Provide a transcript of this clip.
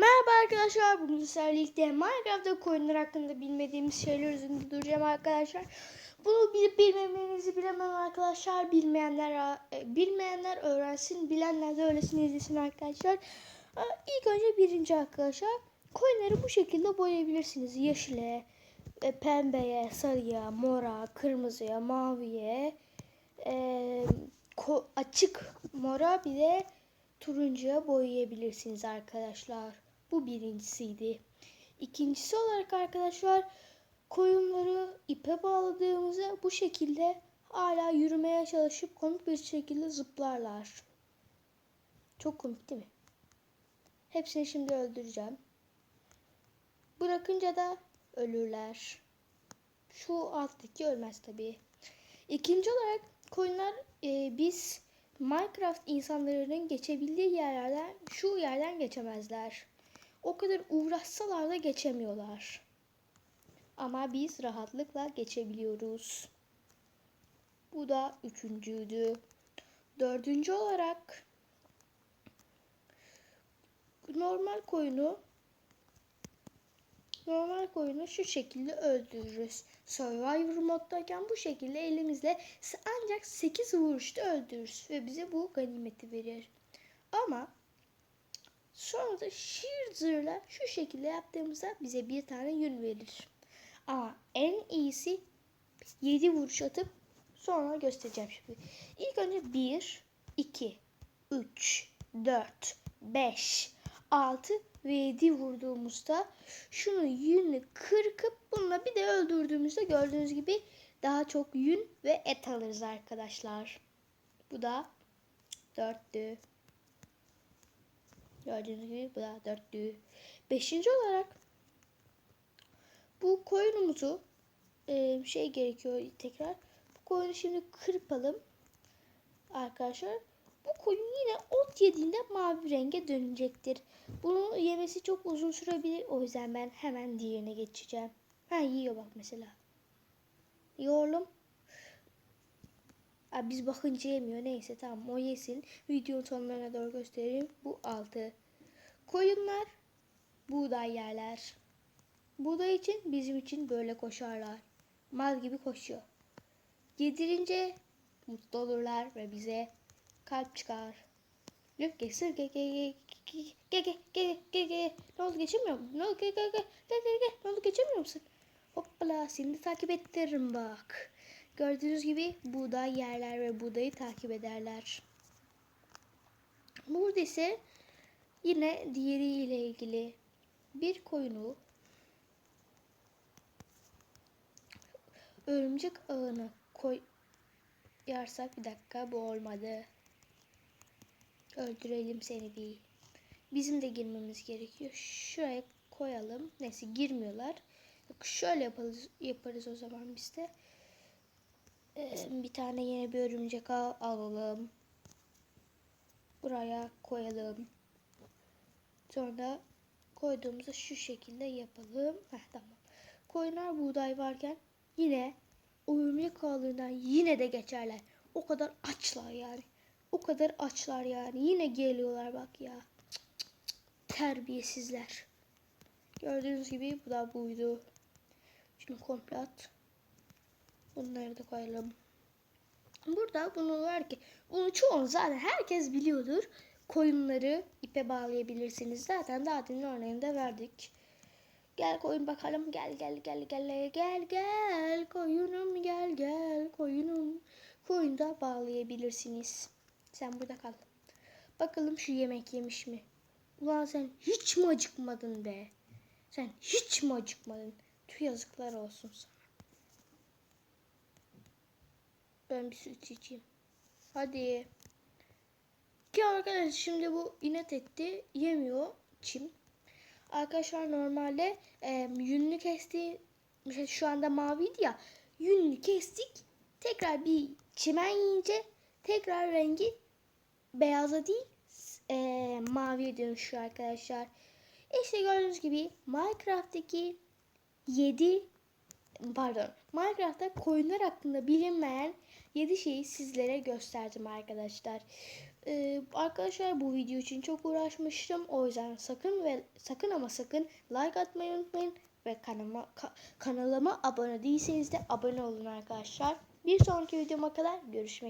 Merhaba arkadaşlar. Bugün sizlerle birlikte Minecraft'ta koyunlar hakkında bilmediğimiz şeyler üzerinde duracağım arkadaşlar. Bunu bilip bilmemenizi bilemem arkadaşlar. Bilmeyenler e, bilmeyenler öğrensin, bilenler de öylesine izlesin arkadaşlar. E, İlk önce birinci arkadaşlar. Koyunları bu şekilde boyayabilirsiniz. Yeşile, e, pembeye, sarıya, mora, kırmızıya, maviye, e, açık mora bir de turuncuya boyayabilirsiniz arkadaşlar. Bu birincisiydi. İkincisi olarak arkadaşlar koyunları ipe bağladığımızda bu şekilde hala yürümeye çalışıp komik bir şekilde zıplarlar. Çok komik değil mi? Hepsini şimdi öldüreceğim. Bırakınca da ölürler. Şu alttaki ölmez tabii. İkinci olarak koyunlar e, biz Minecraft insanların geçebildiği yerlerden şu yerden geçemezler. O kadar uğraşsalar da geçemiyorlar. Ama biz rahatlıkla geçebiliyoruz. Bu da üçüncüydü. Dördüncü olarak normal koyunu normal koyunu şu şekilde öldürürüz. Survivor moddayken bu şekilde elimizle ancak 8 vuruşta öldürürüz ve bize bu ganimeti verir. Ama sonra da shearzer'la şu şekilde yaptığımızda bize bir tane yün verir. Ama en iyisi 7 vuruş atıp sonra göstereceğim şimdi. İlk önce 1, 2, 3, 4, 5, 6 ve 7 vurduğumuzda şunu yünü kırkıp bununla bir de öldürdüğümüzde gördüğünüz gibi daha çok yün ve et alırız arkadaşlar. Bu da dörtlü. Gördüğünüz gibi bu da dörtlü. Beşinci olarak bu koyunumuzu e, şey gerekiyor tekrar. Bu koyunu şimdi kırpalım. Arkadaşlar bu koyun yine ot yediğinde mavi renge dönecektir. Bunu yemesi çok uzun sürebilir. O yüzden ben hemen diğerine geçeceğim. Ha yiyor bak mesela. Yiyor. Aa, biz bakınca yemiyor. Neyse tamam o yesin. Videonun sonlarına doğru göstereyim. Bu altı. Koyunlar buğday yerler. Buğday için bizim için böyle koşarlar. Mal gibi koşuyor. Yedirince mutlu olurlar ve bize kalp çıkar. Yok geçsir ge ge ge ge ge ge ge ge ne oldu geçemiyor musun? Ne oldu ge ge ge ge ge ge ne oldu geçemiyor musun? Hoppala seni de takip ettiririm bak. Gördüğünüz gibi buğday yerler ve buğdayı takip ederler. Burada ise yine diğeriyle ilgili bir koyunu örümcek ağını koy yarsak bir dakika bu olmadı. Öldürelim seni bir. Bizim de girmemiz gerekiyor. Şuraya koyalım. Neyse girmiyorlar. Şöyle yaparız, yaparız o zaman biz de. Bir tane yeni bir örümcek ağ alalım. Buraya koyalım. Sonra koyduğumuzda şu şekilde yapalım. Heh, tamam. Koyunlar buğday varken yine o örümcek ağlarından yine de geçerler. O kadar açlar yani. O kadar açlar yani. Yine geliyorlar bak ya. Cık cık cık. Terbiyesizler. Gördüğünüz gibi bu da buydu. Şimdi komple at. Bunları da koyalım. Burada bunu var ki bunu çoğun zaten herkes biliyordur. Koyunları ipe bağlayabilirsiniz. Zaten daha demin örneğinde verdik. Gel koyun bakalım. Gel gel gel gel gel gel koyunum gel gel koyunum. Koyunu da bağlayabilirsiniz. Sen burada kal. Bakalım şu yemek yemiş mi? Ulan sen hiç mi acıkmadın be? Sen hiç mi acıkmadın? Tüh yazıklar olsun sana. Ben bir süt içeyim. Hadi. Ki arkadaşlar şimdi bu inat etti. Yemiyor çim. Arkadaşlar normalde e, yünlü kestiği mesela şu anda maviydi ya. Yünlü kestik. Tekrar bir çimen yiyince tekrar rengi beyaza değil e, maviye dönüşüyor arkadaşlar. İşte gördüğünüz gibi Minecraft'taki 7 pardon Minecraft'ta koyunlar hakkında bilinmeyen 7 şeyi sizlere gösterdim arkadaşlar. Ee, arkadaşlar bu video için çok uğraşmıştım. O yüzden sakın ve sakın ama sakın like atmayı unutmayın ve kanalıma ka- kanalıma abone değilseniz de abone olun arkadaşlar. Bir sonraki videoma kadar görüşmek üzere.